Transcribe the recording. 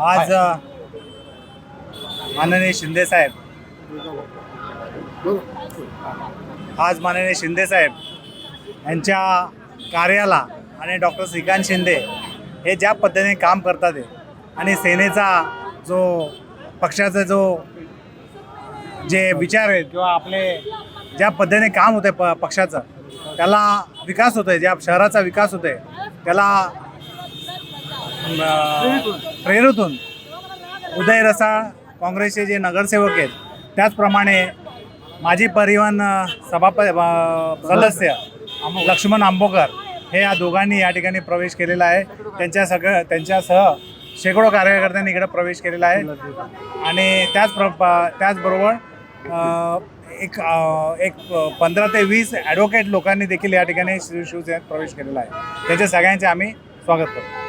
आज माननीय शिंदे साहेब. आज माननीय शिंदे साहेब यांच्या कार्याला आणि डॉक्टर श्रीकांत शिंदे हे ज्या पद्धतीने काम करतात आहे आणि सेनेचा जो पक्षाचा जो जे विचार आहेत किंवा आपले ज्या पद्धतीने काम होते प पक्षाचं त्याला विकास होतोय ज्या शहराचा विकास होतोय त्याला अं, प्रेरूतून उदय रसा काँग्रेसचे जे नगरसेवक आहेत त्याचप्रमाणे माजी परिवहन सभाप सदस्य लक्ष्मण आंबोकर हे या दोघांनी या ठिकाणी प्रवेश केलेला आहे. त्यांच्या सगळं त्यांच्यासह शेकडो कार्यकर्त्यांनी इकडे प्रवेश केलेला आहे. आणि त्याच प्र त्याचबरोबर एक एक पंधरा ते वीस ॲडव्होकेट लोकांनी देखील या ठिकाणी शिव शिवसेनेत प्रवेश केलेला आहे. त्याच्या सगळ्यांचे आम्ही स्वागत करतो.